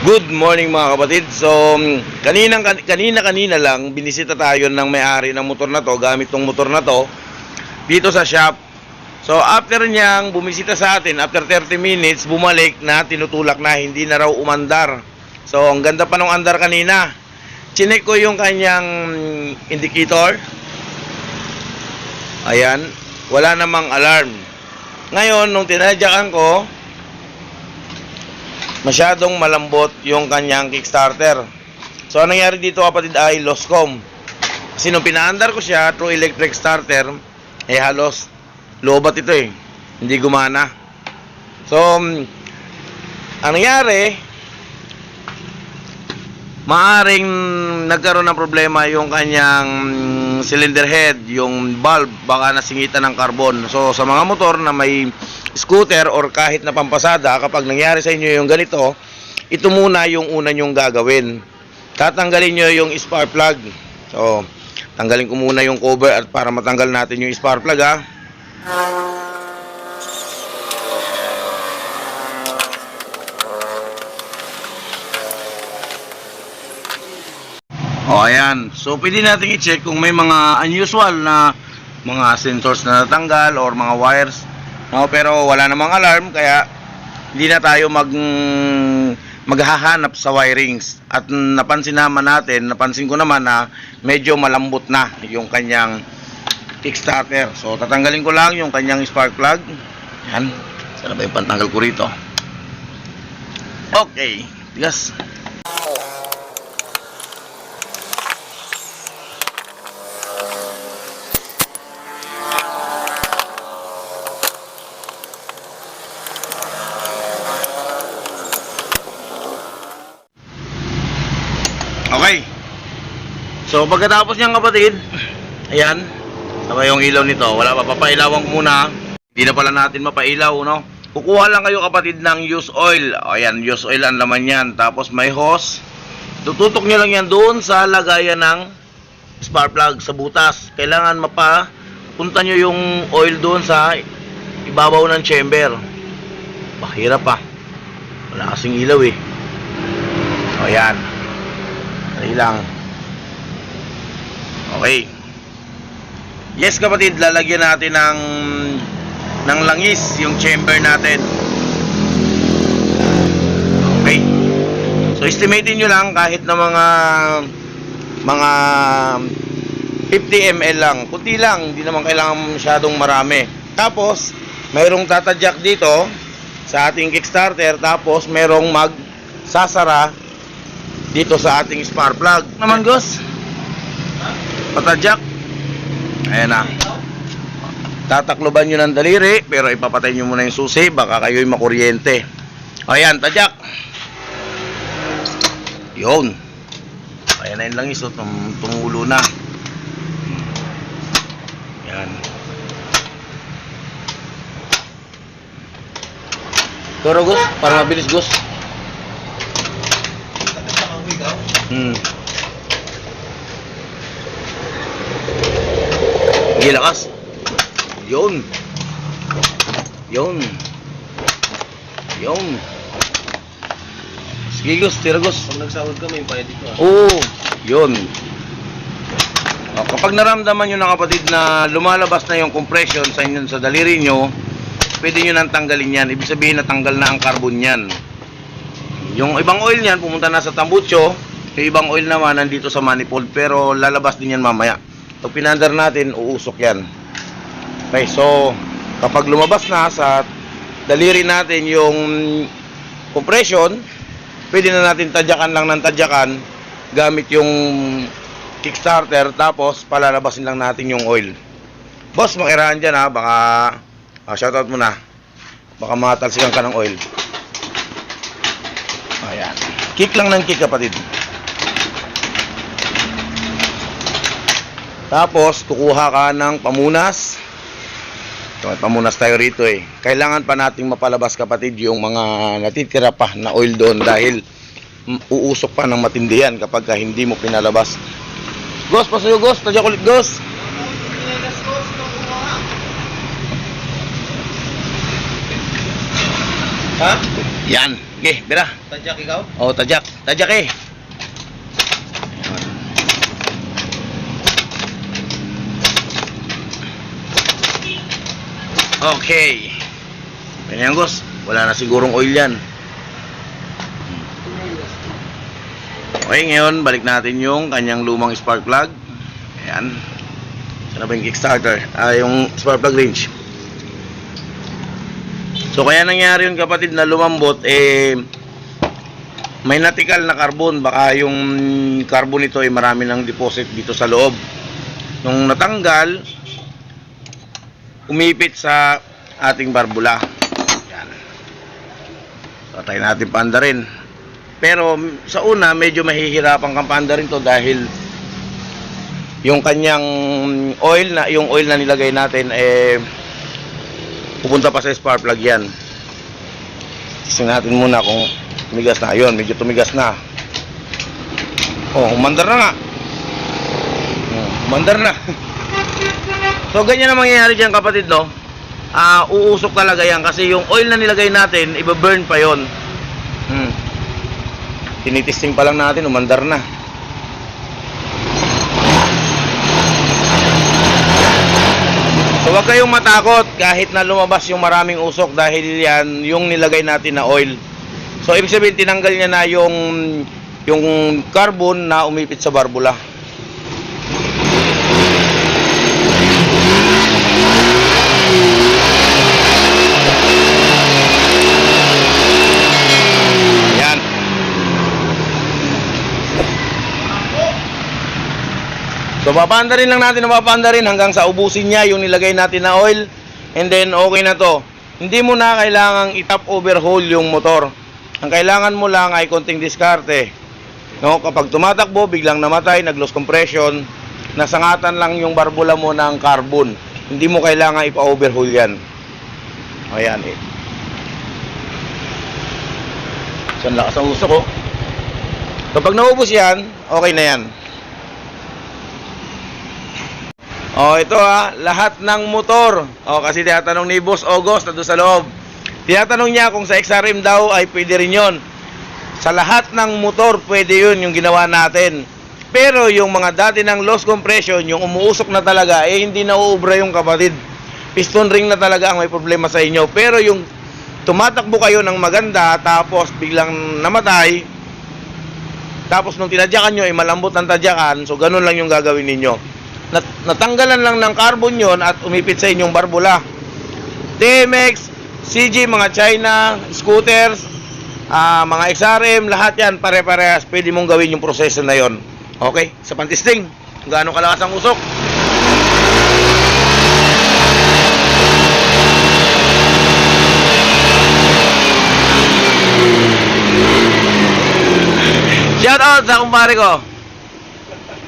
Good morning mga kapatid. So, kanina kanina kanina lang binisita tayo ng may-ari ng motor na to, gamit tong motor na to dito sa shop. So, after niyang bumisita sa atin, after 30 minutes, bumalik na tinutulak na hindi na raw umandar. So, ang ganda pa nung andar kanina. Chinek ko yung kanyang indicator. Ayan, wala namang alarm. Ngayon, nung tinadyakan ko, masyadong malambot yung kanyang kickstarter. So, anong nangyari dito kapatid ay loscom. Kasi nung pinaandar ko siya through electric starter, eh halos lobat ito eh. Hindi gumana. So, mm, ang nangyari, maaring nagkaroon ng problema yung kanyang mm, cylinder head, yung bulb, baka nasingitan ng carbon. So, sa mga motor na may scooter or kahit na pampasada, kapag nangyari sa inyo yung ganito, ito muna yung una nyong gagawin. Tatanggalin nyo yung spark plug. So, tanggalin ko muna yung cover at para matanggal natin yung spark plug ha. O ayan. So pwede natin i-check kung may mga unusual na mga sensors na natanggal or mga wires. No, pero wala namang alarm kaya hindi na tayo mag maghahanap sa wirings. At napansin naman natin, napansin ko naman na medyo malambot na yung kanyang kickstarter. So tatanggalin ko lang yung kanyang spark plug. Yan. Sana ba yung pantanggal ko rito? Okay. Tigas. Okay. So pagkatapos niyang kapatid, ayan, saka yung ilaw nito, wala pa, papailawan ko muna. Hindi na pala natin mapailaw, no? Kukuha lang kayo kapatid ng use oil. Ayan, use oil ang laman yan. Tapos may hose. Tututok nyo lang yan doon sa lagayan ng spark plug sa butas. Kailangan mapa punta nyo yung oil doon sa ibabaw ng chamber. Bahirap pa. Wala kasing ilaw eh. O, ayan. Dali lang. Okay. Yes kapatid, lalagyan natin ng ng langis yung chamber natin. Okay. So estimatein nyo lang kahit na mga mga 50 ml lang. Kunti lang, hindi naman kailangan masyadong marami. Tapos, mayroong tatadyak dito sa ating Kickstarter. Tapos, mayroong magsasara dito sa ating spark plug. Naman, Gus? Patadyak. Ayan na. Tatakloban nyo ng daliri, pero ipapatay nyo muna yung susi, baka kayo'y makuryente. Ayan, tadyak. Yun. Ayan na yun lang iso, tum tumulo na. Yan. Turo, Gus, para mabilis, Gus. Hmm. Sige, lakas. Yun. Yun. Yun. Sige, Gus. Tira, Gus. Pag nagsahod ka, may bayad dito. ah. Oo. Yun. O, kapag naramdaman nyo na kapatid na lumalabas na yung compression sa inyo sa daliri nyo, pwede nyo nang tanggalin yan. Ibig sabihin natanggal na ang carbon yan. Yung ibang oil niyan pumunta na sa tambucho, yung ibang oil naman nandito sa manifold pero lalabas din yan mamaya. Pag pinandar natin, uusok yan. Okay, so kapag lumabas na sa daliri natin yung compression, pwede na natin tadyakan lang ng tadyakan gamit yung kickstarter tapos palalabasin lang natin yung oil. Boss, makirahan dyan ha, baka ah, shoutout mo na. Baka matalsikan ka ng oil. Ayan. Kick lang ng kick kapatid. Tapos, kukuha ka ng pamunas. So, may pamunas tayo rito eh. Kailangan pa nating mapalabas kapatid yung mga natitira pa na oil doon dahil uusok pa ng matindi yan kapag ka hindi mo pinalabas. Gos, pasuyo Gos. Tadya kulit Gos. Ha? Yan. Okay, bira. Tadyak ikaw? O, tadyak. Tadyak eh. Okay. Gus. Wala na sigurong oil yan. Okay, ngayon, balik natin yung kanyang lumang spark plug. Ayan. Sana ba yung kickstarter? Ah, yung spark plug range. So, kaya nangyari yung kapatid na lumambot, eh, may natikal na carbon baka yung carbon nito ay marami ng deposit dito sa loob nung natanggal umipit sa ating barbula yan try natin panda rin pero sa una medyo mahihirapan kang panda rin to dahil yung kanyang oil na yung oil na nilagay natin eh pupunta pa sa spark plug yan Tingnan natin muna kung tumigas na. Ayun, medyo tumigas na. Oh, umandar na nga. Oh, umandar na. so, ganyan ang mangyayari dyan kapatid, no? Ah, uusok talaga yan kasi yung oil na nilagay natin, iba-burn pa yon. Hmm. Tinitesting pa lang natin, umandar na. So wag kayong matakot kahit na lumabas yung maraming usok dahil yan yung nilagay natin na oil. So ibig sabihin tinanggal niya na yung yung carbon na umipit sa barbula. Ayan. So papanda rin lang natin na papanda rin hanggang sa ubusin niya yung nilagay natin na oil and then okay na to. Hindi mo na kailangang i-top overhaul yung motor. Ang kailangan mo lang ay konting diskarte. No, kapag tumatakbo, biglang namatay, nag-loss compression, nasangatan lang yung barbula mo ng carbon. Hindi mo kailangan ipa-overhaul yan. Ayan eh. Saan lakas ang usok oh. Kapag naubos yan, okay na yan. Oh, ito ha, lahat ng motor. Oh, kasi tinatanong ni Boss August na doon sa loob. Tinatanong niya kung sa XRM daw ay pwede rin yon. Sa lahat ng motor, pwede yun yung ginawa natin. Pero yung mga dati ng loss compression, yung umuusok na talaga, eh hindi na uubra yung kapatid. Piston ring na talaga ang may problema sa inyo. Pero yung tumatakbo kayo ng maganda, tapos biglang namatay, tapos nung tinadyakan nyo, ay malambot ang tadyakan, so ganun lang yung gagawin ninyo. Nat natanggalan lang ng carbon yon at umipit sa inyong barbula. DMX, CG, mga China, scooters, ah, mga XRM, lahat yan pare-parehas. Pwede mong gawin yung proseso na yon. Okay? Sa pantisting, gaano kalakas ang usok. Shout out sa kumpare ko.